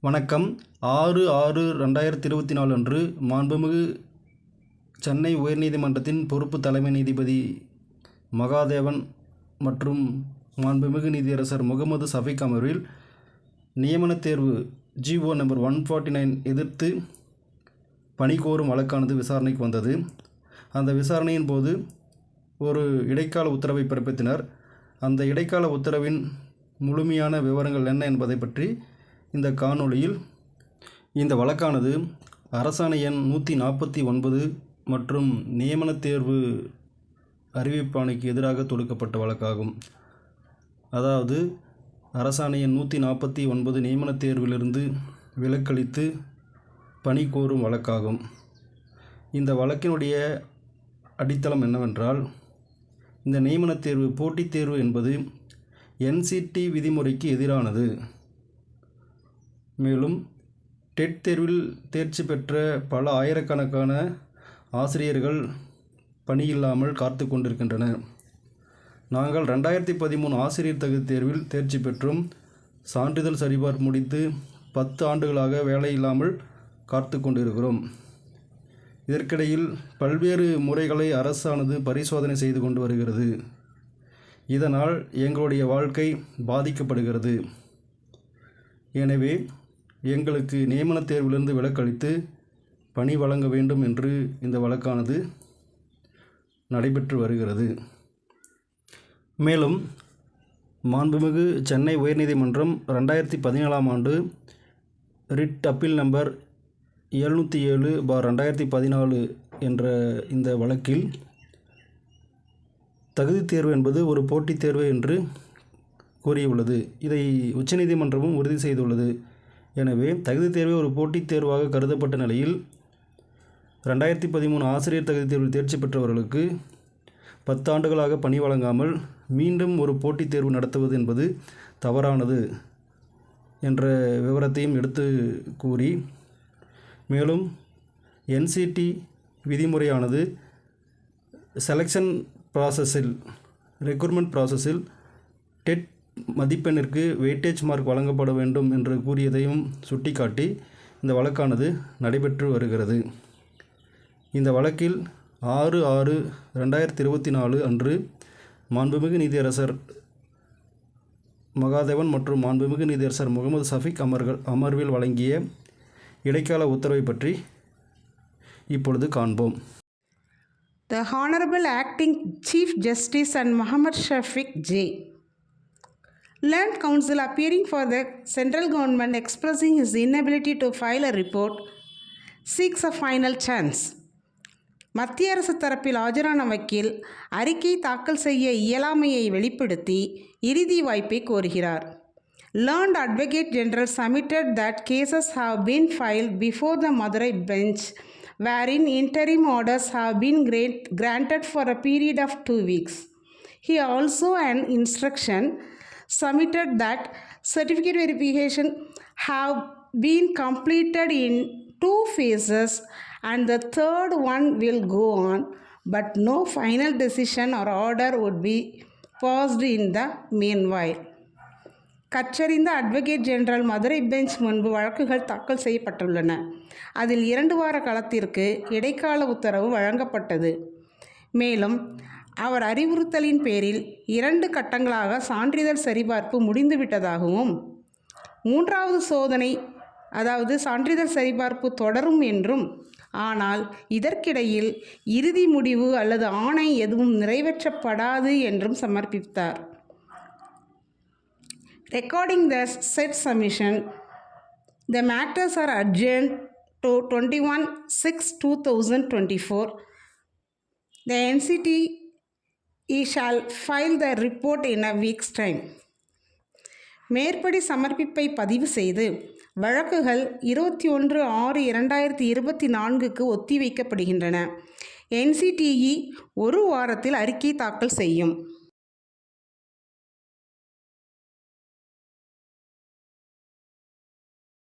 வணக்கம். ஆறு ஆறு ரெண்டாயிரத்தி இருபத்தி நாலு அன்று மாண்புமிகு சென்னை உயர்நீதிமன்றத்தின் பொறுப்பு தலைமை நீதிபதி மகாதேவன் மற்றும் மாண்புமிகு நீதியரசர் முகமது சஃபிக் அமர்வில் நியமனத் தேர்வு GO number one forty nine எதிர்த்து பணி கோரும் வழக்கானது விசாரணைக்கு வந்தது. அந்த விசாரணையின் போது ஒரு இடைக்கால உத்தரவை பிறப்பித்தனர். அந்த இடைக்கால உத்தரவின் முழுமையான விவரங்கள் என்ன என்பதை பற்றி இந்த காணொளியில் இந்த வழக்கானது அரசாணை எண் நூற்றி நாற்பத்தி ஒன்பது மற்றும் நியமனத் தேர்வு அறிவிப்பாணைக்கு எதிராக தொடுக்கப்பட்ட வழக்காகும். அதாவது அரசாணை எண் நூற்றி நாற்பத்தி ஒன்பது நியமனத் தேர்விலிருந்து விலக்களித்து பணி கோரும் வழக்காகும். இந்த வழக்கினுடைய அடித்தளம் என்னவென்றால் இந்த நியமனத் தேர்வு போட்டித் தேர்வு என்பது என்சிடி விதிமுறைக்கு எதிரானது. மேலும் டெட் தேர்வில் தேர்ச்சி பெற்ற பல ஆயிரக்கணக்கான ஆசிரியர்கள் பணியில்லாமல் காத்து கொண்டிருக்கின்றனர். நாங்கள் ரெண்டாயிரத்தி பதிமூணு ஆசிரியர் தகுதி தேர்வில் தேர்ச்சி பெற்றும் சான்றிதழ் சரிபார்ப்பு முடித்து பத்து ஆண்டுகளாக வேலை இல்லாமல் காத்து கொண்டிருக்கிறோம். இதற்கிடையில் பல்வேறு முறைகளை அரசானது பரிசோதனை செய்து கொண்டு வருகிறது. இதனால் எங்களுடைய வாழ்க்கை பாதிக்கப்படுகிறது. எனவே எங்களுக்கு நியமனத் தேர்விலிருந்து விலக்களித்து பணி வழங்க வேண்டும் என்று இந்த வழக்கானது நடைபெற்று வருகிறது. மேலும் மாண்புமிகு சென்னை உயர்நீதிமன்றம் ரெண்டாயிரத்தி பதினேழாம் ஆண்டு ரிட் அப்பீல் நம்பர் எழுநூற்றி ஏழு பார் ரெண்டாயிரத்தி பதினாலு என்ற இந்த வழக்கில் தகுதித் தேர்வு என்பது ஒரு போட்டித் தேர்வு என்று கூறியுள்ளது. இதை உச்சநீதிமன்றமும் உறுதி செய்துள்ளது. எனவே தகுதித் தேர்வை ஒரு போட்டித் தேர்வாக கருதப்பட்ட நிலையில் ரெண்டாயிரத்தி பதிமூணு ஆசிரியர் தகுதித் தேர்வில் தேர்ச்சி பெற்றவர்களுக்கு பத்தாண்டுகளாக பணி வழங்காமல் மீண்டும் ஒரு போட்டித் தேர்வு நடத்துவது என்பது தவறானது என்ற விவரத்தையும் எடுத்து கூறி மேலும் என்சிடி விதிமுறையானது செலெக்ஷன் ப்ராசஸில் ரெக்ரூட்மெண்ட் ப்ராசஸில் டெட் மதிப்பெண்ணிற்கு வெயிட்டேஜ் மார்க் வழங்கப்பட வேண்டும் என்று கூறியதையும் சுட்டிக்காட்டி இந்த வழக்கானது நடைபெற்று வருகிறது. இந்த வழக்கில் ஆறு ஆறு ரெண்டாயிரத்தி இருபத்தி நாலு அன்று மாண்புமிகு நீதியரசர் மகாதேவன் மற்றும் மாண்புமிகு நீதியரசர் முகமது சஃபிக் அமர்கள் அமர்வில் வழங்கிய இடைக்கால உத்தரவை பற்றி இப்பொழுது காண்போம். The honourable acting chief justice and Mohammed Shafiq J Learned counsel appearing for the central government expressing his inability to file a report seeks a final chance. மத்திய அரசு தரப்பில் ஆஜரான வக்கீல் அறிக்கை தாக்கல் செய்ய இயலாமையை வெளிப்படுத்தி இறுதி வாய்ப்பை கோருகிறார் learned advocate general submitted that cases have been filed before the Madurai bench wherein interim orders have been grant, granted for a period of two weeks. He also an instruction submitted that certificate verification have been completed in two phases and the third one will go on, but no final decision or order would be passed in the meanwhile. கற்றறிந்த advocate general Madurai bench முன்பு வழக்குகள் தாக்கல் செய்யப்பட்டுள்ளன அதில் இரண்டு வார காலத்திற்கு இடைக்கால உத்தரவு வழங்கப்பட்டது மேலும் அவர் அறிவுறுத்தலின் பேரில் இரண்டு கட்டங்களாக சான்றிதழ் சரிபார்ப்பு முடிந்துவிட்டதாகவும் மூன்றாவது சோதனை அதாவது சான்றிதழ் சரிபார்ப்பு தொடரும் என்றும் ஆனால் இதற்கிடையில் இறுதி முடிவு அல்லது ஆணை எதுவும் நிறைவேற்றப்படாது என்றும் சமர்ப்பித்தார். Recording the said submission the matters are urgent to twenty one six two thousand twenty four the NCT NCT shall file the report in a week's time. மேற்படி சமர்ப்பிப்பை பதிவு செய்து வழக்குகள் இருபத்தி ஒன்று ஆறு இரண்டாயிரத்தி இருபத்தி நான்குக்கு ஒத்திவைக்கப்படுகின்றன என்சிடிஇ ஒரு வாரத்தில் அறிக்கை தாக்கல் செய்யும்